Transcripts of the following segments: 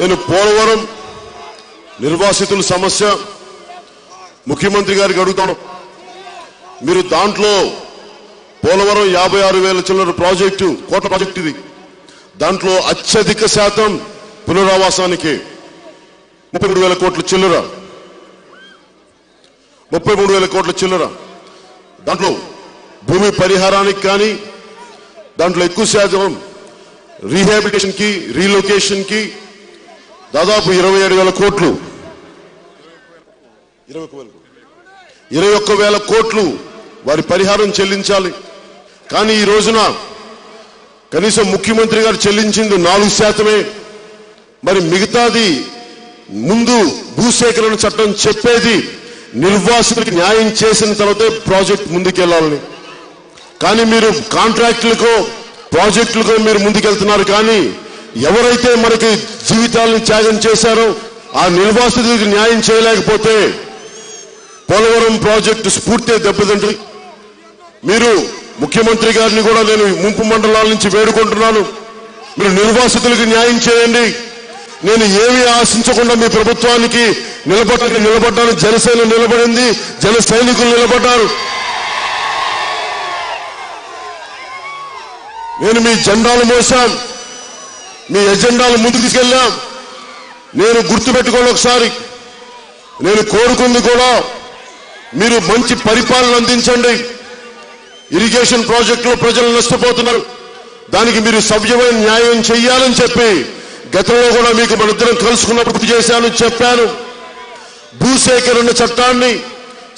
నేను పోలవరం నిర్వాసితుల సమస్య ముఖ్యమంత్రి గారికి అడుగుతాను. మీరు దాంట్లో పోలవరం యాభై ఆరు వేల చిల్లర ప్రాజెక్టు కోట ప్రాజెక్టు ఇది. దాంట్లో అత్యధిక శాతం పునరావాసానికి ముప్పై మూడు వేల కోట్ల చిల్లర. ముప్పై మూడు వేల కోట్ల చిల్లర. దాంట్లో భూమి పరిహారానికి కానీ దాంట్లో ఎక్కువ శాతం రీహాబిలిటేషన్ రీలొకేషన్కి దాదాపు ఇరవై ఏడు వేల కోట్లు. ఇరవై ఒక్క వేల కోట్లు. ఇరవై ఒక్క వేల కోట్లు వారి పరిహారం చెల్లించాలి. కానీ ఈ రోజున కనీసం ముఖ్యమంత్రి గారు చెల్లించింది నాలుగు శాతమే. మరి మిగతాది ముందు భూసేకరణ చట్టం చెప్పేది నిర్వాసితులకు న్యాయం చేసిన తర్వాతే ప్రాజెక్ట్ ముందుకెళ్ళాలని కానీ మీరు కాంట్రాక్టులకో ప్రాజెక్టులకో మీరు ముందుకెళ్తున్నారు కానీ ఎవరైతే మనకి జీవితాలను త్యాగం చేశారో ఆ నిర్వాసితులకు న్యాయం చేయలేకపోతే పోలవరం ప్రాజెక్టు స్ఫూర్తి దెబ్బతింటుంది మీరు ముఖ్యమంత్రి గారిని కూడా నేను ముంపు మండలాల నుంచి వేడుకుంటున్నాను. మీరు నిర్వాసితులకు న్యాయం చేయండి. నేను ఏమీ ఆశించకుండా మీ ప్రభుత్వానికి నిలబడటానికి నిలబడ్డాను. జనసేన నిలబడింది. జన సైనికులు నిలబడ్డారు. నేను మీ జెండాలు మోసాను మీ ఎజెండాలు ముందుకు తీసుకెళ్ళాం నేను గుర్తుపెట్టుకోండి ఒకసారి. నేను కోరుకుంది కూడా మీరు మంచి పరిపాలన అందించండి. ఇరిగేషన్ ప్రాజెక్టులో ప్రజలు నష్టపోతున్నారు. దానికి మీరు సవ్యమైన న్యాయం చేయాలని చెప్పి గతంలో కూడా మీకు మన ఇద్దరం కలుసుకున్నప్పుడు గుర్తు చేశాను చెప్పాను. భూసేకరణ చట్టాన్ని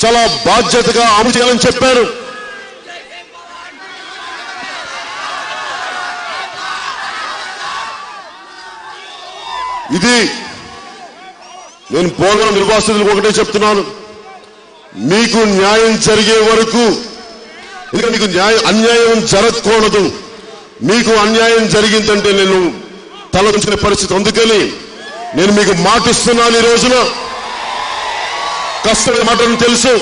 చాలా బాధ్యతగా అమలు చేయాలని చెప్పాను. ఇది నేను పోగల నిర్వాసితులకు ఒకటే చెప్తున్నాను. మీకు న్యాయం జరిగే వరకు ఇంకా మీకు న్యాయం అన్యాయం జరగకూడదు. మీకు అన్యాయం జరిగిందంటే నేను తలదించిన పరిస్థితి. అందుకని నేను మీకు మాటిస్తున్నాను ఈ రోజున. కష్టమైన మాటను తెలుసు.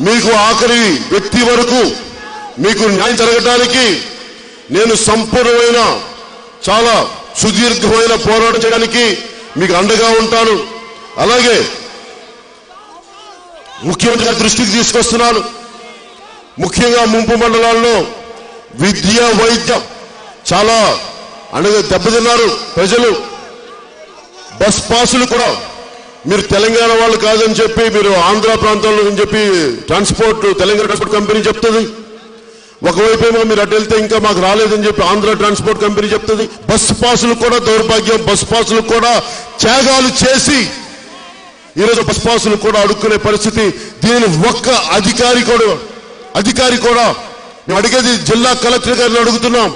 మీకు ఆఖరి వ్యక్తి వరకు మీకు న్యాయం జరగడానికి నేను సంపూర్ణమైన చాలా సుదీర్ఘమైన పోరాటం చేయడానికి మీకు అండగా ఉంటాను. అలాగే ముఖ్యమంత్రి గారి దృష్టికి తీసుకొస్తున్నాను. ముఖ్యంగా ముంపు మండలాల్లో విద్య వైద్యం చాలా అనగా దెబ్బతిన్నారు ప్రజలు. బస్ పాసులు కూడా మీరు తెలంగాణ వాళ్ళు కాదని చెప్పి మీరు ఆంధ్ర ప్రాంతంలో అని చెప్పి ట్రాన్స్పోర్ట్ తెలంగాణ ట్రాన్స్పోర్ట్ కంపెనీ చెప్తుంది. ఒకవైపు ఏమో మీరు అటు వెళ్తే ఇంకా మాకు రాలేదని చెప్పి ఆంధ్ర ట్రాన్స్పోర్ట్ కంపెనీ చెప్తుంది. బస్ పాసులు కూడా దౌర్భాగ్యం. బస్ పాసులు కూడా త్యాగాలు చేసి ఈరోజు బస్ పాసులు కూడా అడుక్కునే పరిస్థితి. దీనిని ఒక్క అధికారి కూడా అధికారి కూడా మేము అడిగేది జిల్లా కలెక్టర్ గారిని అడుగుతున్నాం.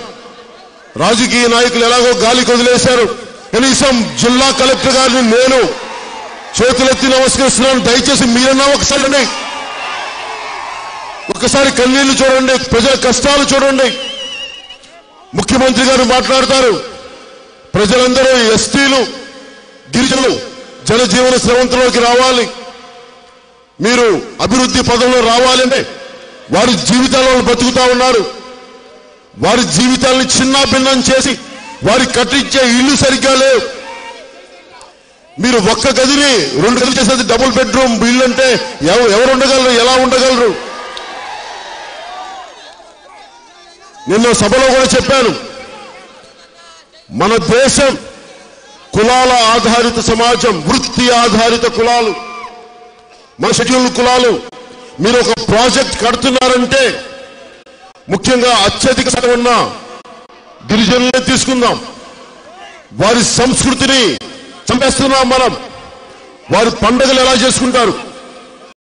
రాజకీయ నాయకులు ఎలాగో గాలికి వదిలేశారు. కనీసం జిల్లా కలెక్టర్ గారిని నేను చేతులెత్తి నమస్కరిస్తున్నాను. దయచేసి మీరన్నా ఒకసారి ఒకసారి కన్నీళ్ళు చూడండి ప్రజల కష్టాలు చూడండి. ముఖ్యమంత్రి గారు మాట్లాడతారు. ప్రజలందరూ ఎస్టీలు గిరిజనులు జనజీవన స్రవంతంలోకి రావాలి. మీరు అభివృద్ధి పదంలో రావాలంటే వారి జీవితాలను బతుకుతా ఉన్నారు. వారి జీవితాలను చిన్నాభిన్నం చేసి వారి కట్టించే ఇల్లు సరిగ్గా లేవు. మీరు ఒక్క గదిని రెండు గదులు చేసేది డబుల్ బెడ్రూమ్ ఇల్లు అంటే ఎవరు ఉండగలరు ఎలా ఉండగలరు? నిన్న సభలో కూడా చెప్పాను. మన దేశం కులాల ఆధారిత సమాజం వృత్తి ఆధారిత కులాలు మన షెడ్యూల్ కులాలు. మీరు ఒక ప్రాజెక్ట్ కడుతున్నారంటే ముఖ్యంగా అత్యధిక శాతం ఉన్న గిరిజనులే తీసుకుందాం. వారి సంస్కృతిని చంపేస్తున్నాం మనం. వారి పండుగలు ఎలా చేసుకుంటారు?